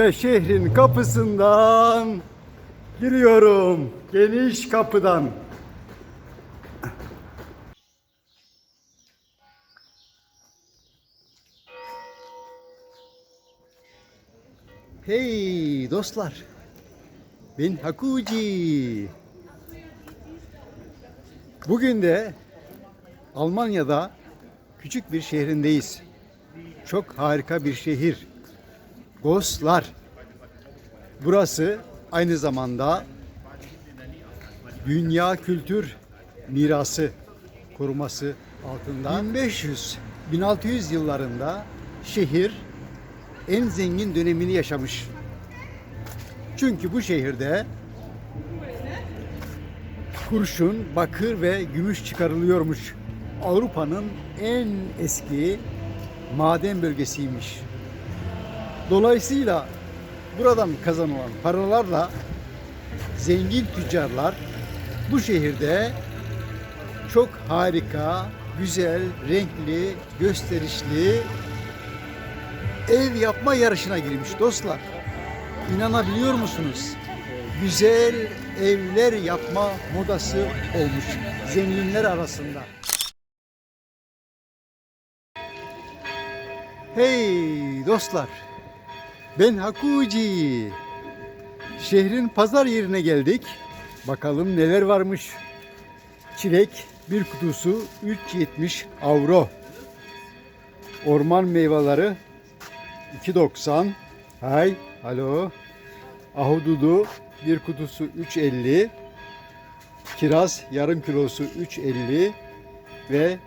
Ve şehrin kapısından giriyorum. Geniş kapıdan. Hey dostlar. Ben Hakuji. Bugün de Almanya'da küçük bir şehrindeyiz. Çok harika bir şehir. Goslar. Burası aynı zamanda Dünya Kültür Mirası koruması altında 1500 1600 yıllarında şehir en zengin dönemini yaşamış. Çünkü bu şehirde kurşun, bakır ve gümüş çıkarılıyormuş. Avrupa'nın en eski maden bölgesiymiş. Dolayısıyla buradan kazanılan paralarla zengin tüccarlar bu şehirde çok harika, güzel, renkli, gösterişli ev yapma yarışına girmiş dostlar. İnanabiliyor musunuz? Güzel evler yapma modası olmuş zenginler arasında. Hey dostlar. Ben Hakuji. Şehrin pazar yerine geldik. Bakalım neler varmış. Çilek bir kutusu 3.70 avro. Orman meyveleri 2.90. Hay, alo. Ahududu bir kutusu 3.50. Kiraz yarım kilosu 3.50 ve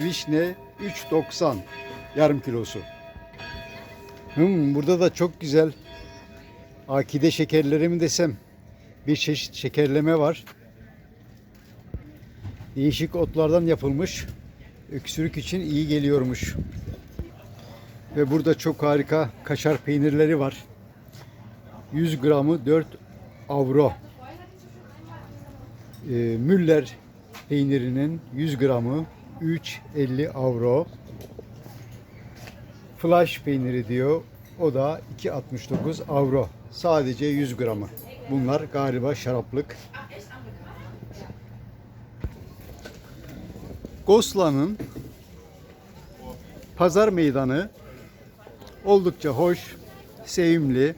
vişne 3.90 yarım kilosu. Hmm, burada da çok güzel akide şekerleri mi desem bir çeşit şekerleme var. Değişik otlardan yapılmış. Öksürük için iyi geliyormuş. Ve burada çok harika kaşar peynirleri var. 100 gramı 4 avro. Ee, Müller peynirinin 100 gramı 3.50 avro. Flash peyniri diyor. O da 2.69 avro. Sadece 100 gramı. Bunlar galiba şaraplık. Gosla'nın pazar meydanı oldukça hoş, sevimli.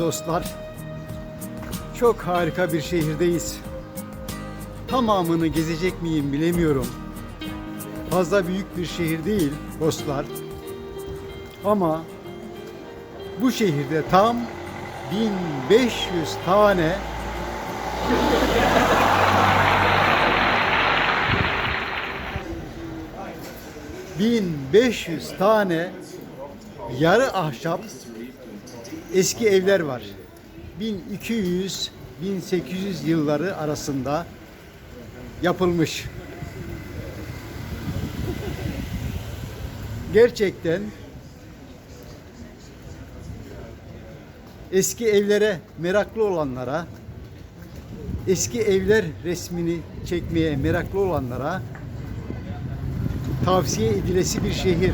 Dostlar. Çok harika bir şehirdeyiz. Tamamını gezecek miyim bilemiyorum. Fazla büyük bir şehir değil dostlar. Ama bu şehirde tam 1500 tane ...1500 tane yarı ahşap eski evler var. 1200 1800 yılları arasında yapılmış. Gerçekten eski evlere meraklı olanlara, eski evler resmini çekmeye meraklı olanlara tavsiye edilesi bir şehir.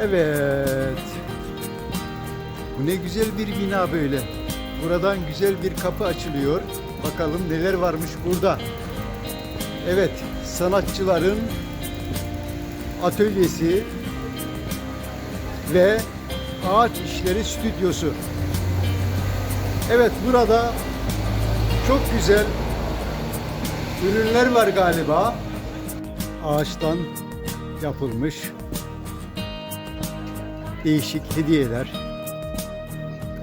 Evet. Bu ne güzel bir bina böyle. Buradan güzel bir kapı açılıyor. Bakalım neler varmış burada. Evet, sanatçıların atölyesi ve ağaç işleri stüdyosu. Evet, burada çok güzel ürünler var galiba. Ağaçtan yapılmış değişik hediyeler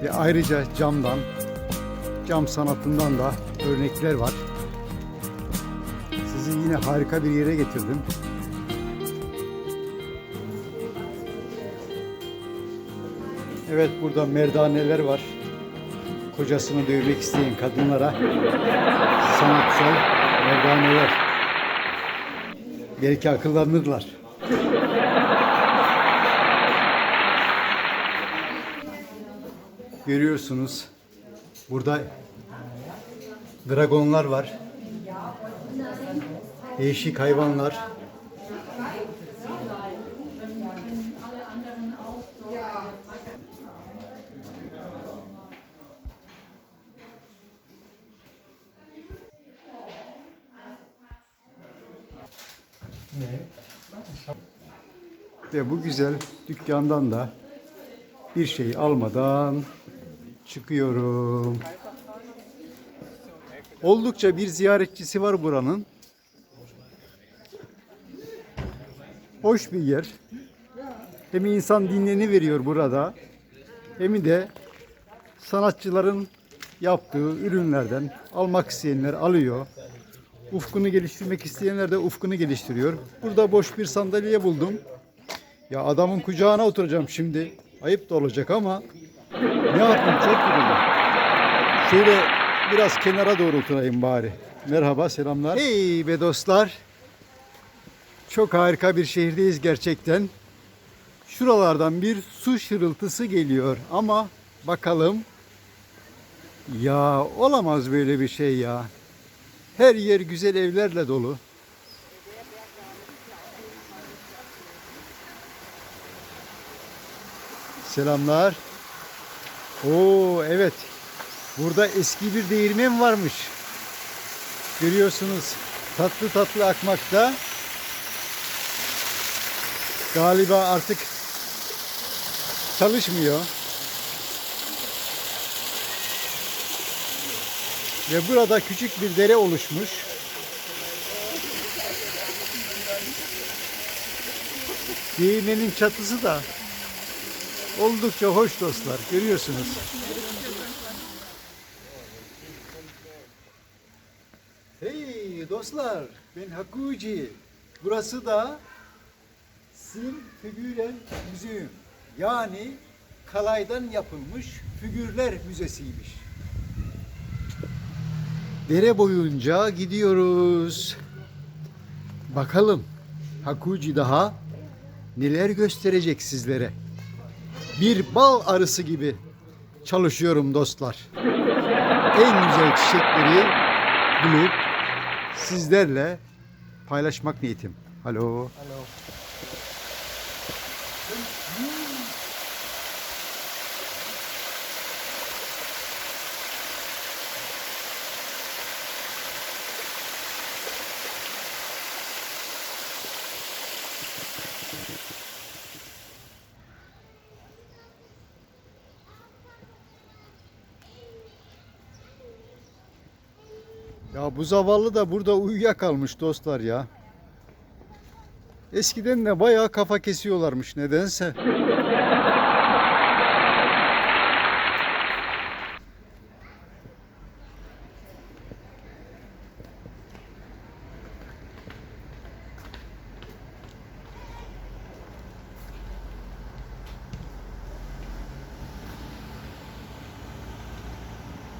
ve ayrıca camdan, cam sanatından da örnekler var. Sizi yine harika bir yere getirdim. Evet burada merdaneler var. Kocasını dövmek isteyen kadınlara sanatsal merdaneler. Belki akıllanırlar. Görüyorsunuz. Burada dragonlar var. Değişik hayvanlar. Ve bu güzel dükkandan da bir şey almadan çıkıyorum. Oldukça bir ziyaretçisi var buranın. Hoş bir yer. Hem insan dinleni veriyor burada. Hem de sanatçıların yaptığı ürünlerden almak isteyenler alıyor. Ufkunu geliştirmek isteyenler de ufkunu geliştiriyor. Burada boş bir sandalye buldum. Ya adamın kucağına oturacağım şimdi. Ayıp da olacak ama ne yapayım çok yoruldum. Şöyle biraz kenara doğru oturayım bari. Merhaba, selamlar. Hey be dostlar. Çok harika bir şehirdeyiz gerçekten. Şuralardan bir su şırıltısı geliyor ama bakalım. Ya olamaz böyle bir şey ya. Her yer güzel evlerle dolu. Selamlar. Oo evet. Burada eski bir değirmen varmış. Görüyorsunuz tatlı tatlı akmakta. Galiba artık çalışmıyor. Ve burada küçük bir dere oluşmuş. Değirmenin çatısı da oldukça hoş dostlar. Görüyorsunuz. Hey dostlar, ben Hakuji. Burası da Sim Figüren Müzeyum. Yani kalaydan yapılmış figürler müzesiymiş. Dere boyunca gidiyoruz. Bakalım Hakuji daha neler gösterecek sizlere. Bir bal arısı gibi çalışıyorum dostlar. En güzel çiçekleri bulup sizlerle paylaşmak niyetim. Alo. Hello. Ya bu zavallı da burada uyuyakalmış dostlar ya. Eskiden de bayağı kafa kesiyorlarmış nedense.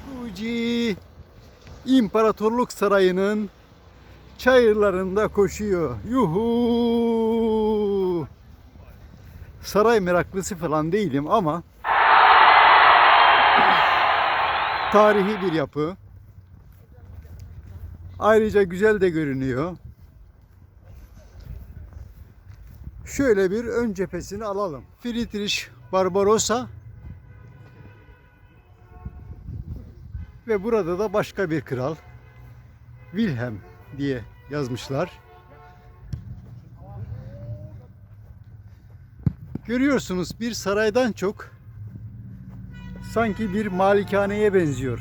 Fuji İmparatorluk Sarayı'nın çayırlarında koşuyor. Yuhu! Saray meraklısı falan değilim ama tarihi bir yapı. Ayrıca güzel de görünüyor. Şöyle bir ön cephesini alalım. Friedrich Barbarossa ve burada da başka bir kral Wilhelm diye yazmışlar. Görüyorsunuz bir saraydan çok sanki bir malikaneye benziyor.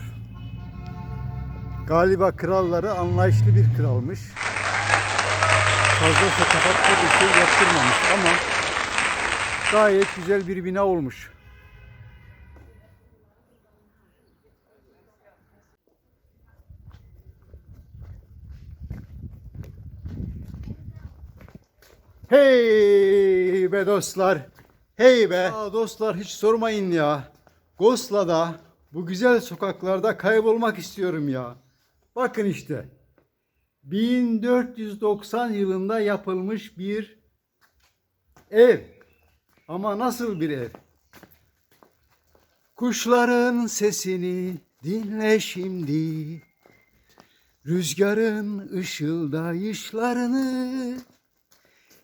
Galiba kralları anlayışlı bir kralmış. Fazla şatafatlı bir şey yaptırmamış ama gayet güzel bir bina olmuş. Hey be dostlar. Hey be. Aa, dostlar hiç sormayın ya. Gosla'da bu güzel sokaklarda kaybolmak istiyorum ya. Bakın işte. 1490 yılında yapılmış bir ev. Ama nasıl bir ev? Kuşların sesini dinle şimdi. Rüzgarın ışıldayışlarını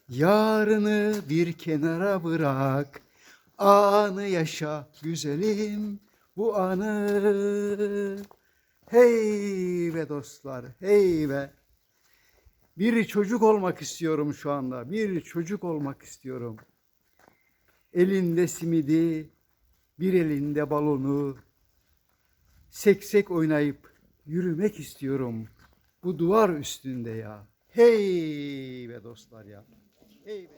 Yarını bir kenara bırak. Anı yaşa güzelim bu anı. Hey be dostlar, hey be. Bir çocuk olmak istiyorum şu anda. Bir çocuk olmak istiyorum. Elinde simidi, bir elinde balonu. Seksek oynayıp yürümek istiyorum. Bu duvar üstünde ya. Hey be dostlar ya. Hey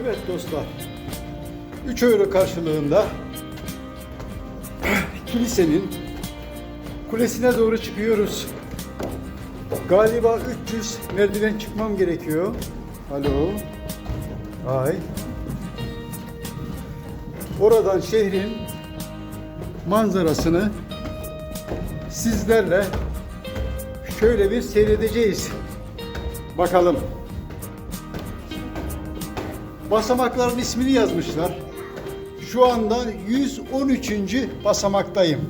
Evet dostlar. 3 euro karşılığında kilisenin kulesine doğru çıkıyoruz. Galiba 300 merdiven çıkmam gerekiyor. Alo. Ay. Oradan şehrin manzarasını sizlerle şöyle bir seyredeceğiz. Bakalım. Basamakların ismini yazmışlar. Şu anda 113. basamaktayım.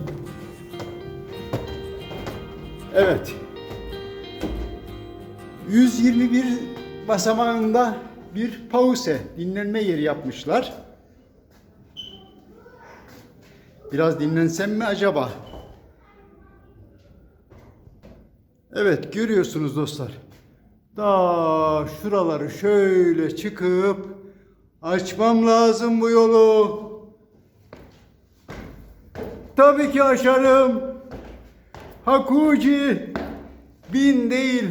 Evet. 121 basamağında bir pause, dinlenme yeri yapmışlar. Biraz dinlensem mi acaba? Evet, görüyorsunuz dostlar. Da şuraları şöyle çıkıp açmam lazım bu yolu. Tabii ki aşarım. Hakuci bin değil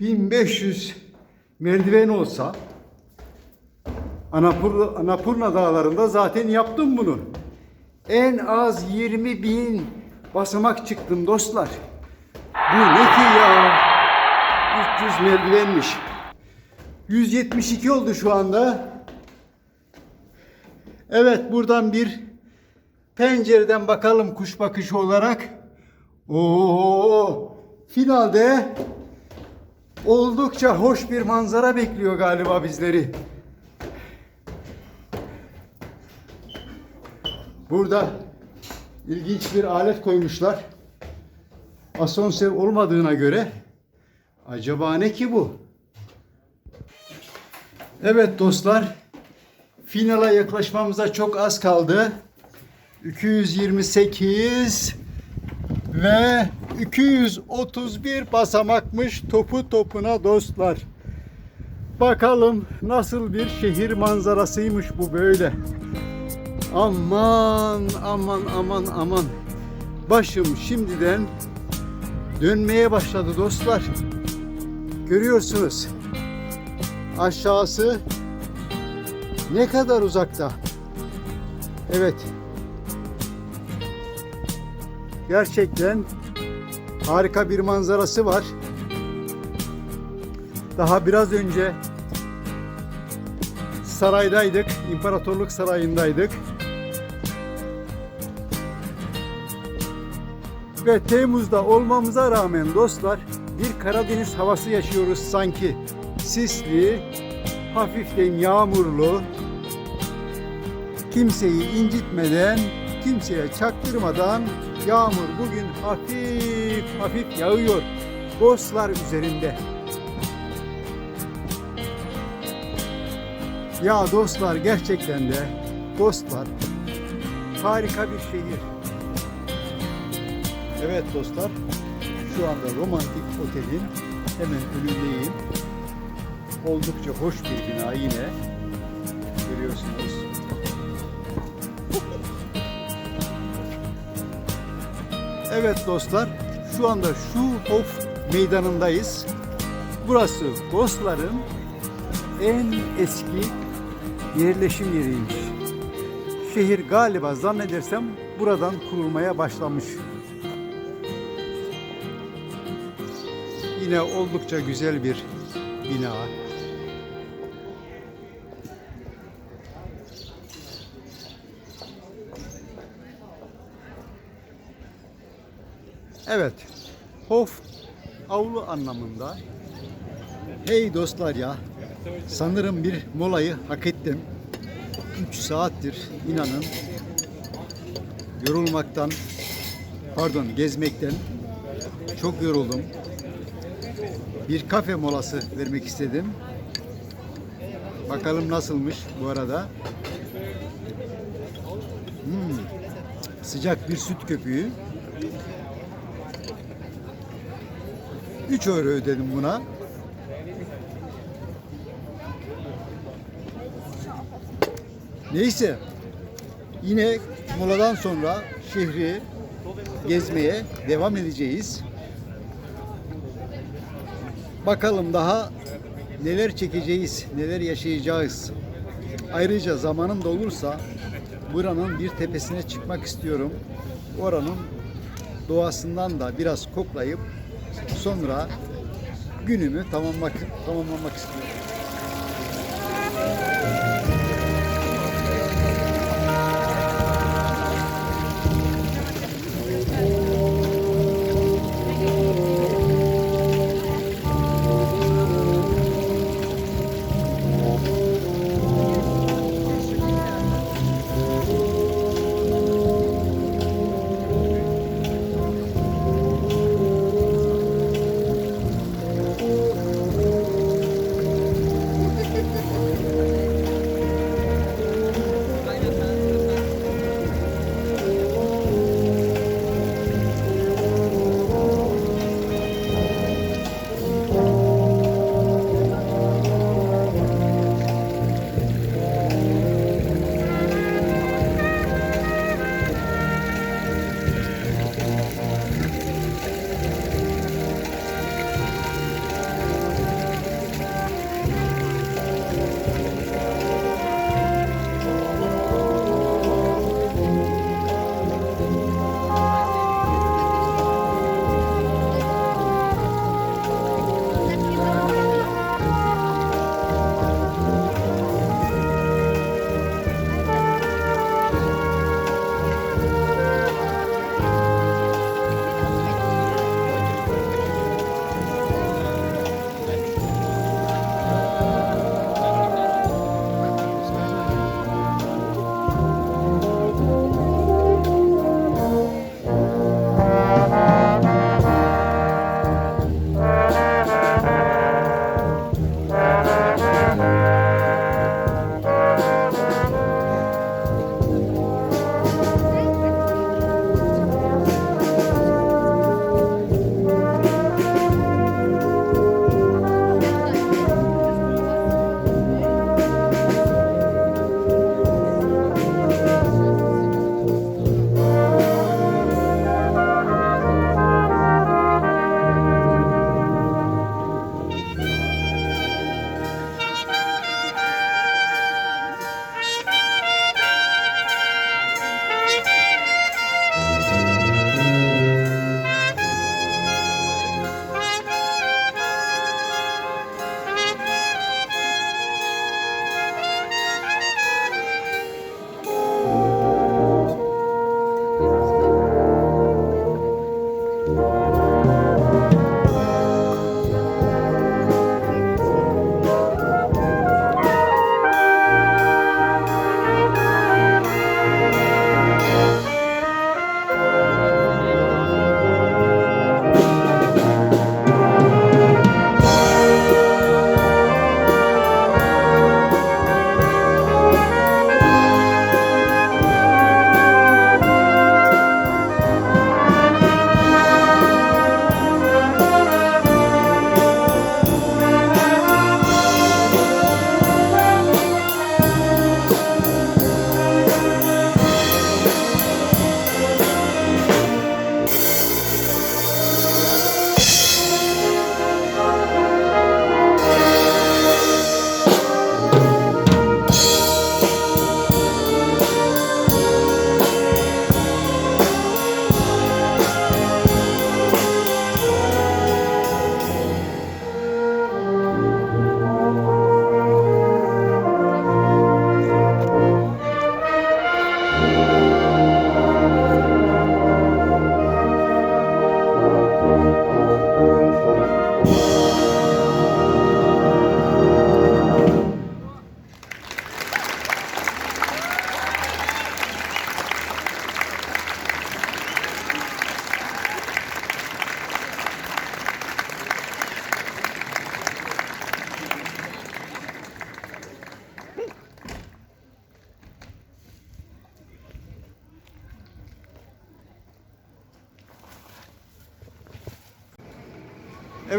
1500 merdiven olsa Anapurna, Anapurna dağlarında zaten yaptım bunu. En az 20 bin basamak çıktım dostlar. Bu ne ki ya? 300 merdivenmiş. 172 oldu şu anda. Evet buradan bir pencereden bakalım kuş bakışı olarak. Oo, finalde oldukça hoş bir manzara bekliyor galiba bizleri. Burada ilginç bir alet koymuşlar. Asansör olmadığına göre acaba ne ki bu? Evet dostlar, finale yaklaşmamıza çok az kaldı. 228 ve 231 basamakmış topu topuna dostlar. Bakalım nasıl bir şehir manzarasıymış bu böyle. Aman aman aman aman. Başım şimdiden dönmeye başladı dostlar. Görüyorsunuz. Aşağısı ne kadar uzakta. Evet. Gerçekten harika bir manzarası var. Daha biraz önce saraydaydık. İmparatorluk Sarayı'ndaydık. Ve Temmuz'da olmamıza rağmen dostlar bir Karadeniz havası yaşıyoruz sanki. Sisli, hafiften yağmurlu, kimseyi incitmeden, kimseye çaktırmadan yağmur bugün hafif hafif yağıyor. Boslar üzerinde. Ya dostlar gerçekten de dostlar harika bir şehir. Evet dostlar şu anda romantik otelin hemen önündeyim. Oldukça hoş bir bina yine görüyorsunuz. Evet dostlar şu anda şu Hof meydanındayız. Burası Bosların en eski yerleşim yeriymiş. Şehir galiba zannedersem buradan kurulmaya başlamış. Yine oldukça güzel bir bina. Evet. Hof avlu anlamında. Hey dostlar ya. Sanırım bir molayı hak ettim. 3 saattir inanın yorulmaktan pardon gezmekten çok yoruldum. Bir kafe molası vermek istedim. Bakalım nasılmış bu arada. Hmm, sıcak bir süt köpüğü. 3 euro ödedim buna. Neyse. Yine moladan sonra şehri gezmeye devam edeceğiz. Bakalım daha neler çekeceğiz, neler yaşayacağız. Ayrıca zamanım da olursa buranın bir tepesine çıkmak istiyorum. Oranın doğasından da biraz koklayıp sonra günümü tamamlamak, tamamlamak istiyorum.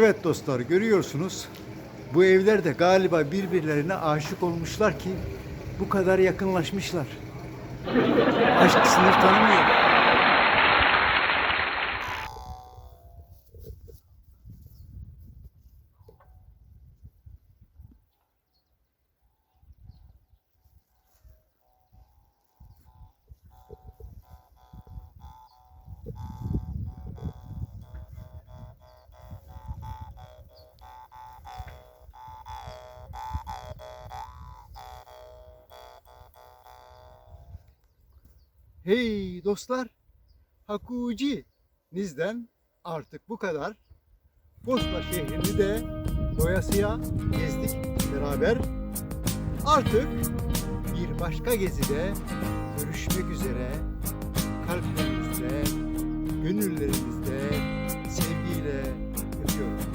Evet dostlar görüyorsunuz. Bu evler de galiba birbirlerine aşık olmuşlar ki bu kadar yakınlaşmışlar. Aşk sınır tanımıyor. Hey dostlar, Hakuci Niz'den artık bu kadar. Bosna şehrini de doyasıya gezdik beraber. Artık bir başka gezide görüşmek üzere. Kalplerimizde, gönüllerimizde sevgiyle öpüyorum.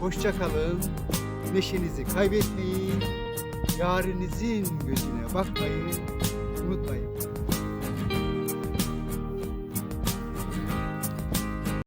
Hoşça kalın. Neşenizi kaybetmeyin. Yarinizin gözüne bakmayın. Unutmayın.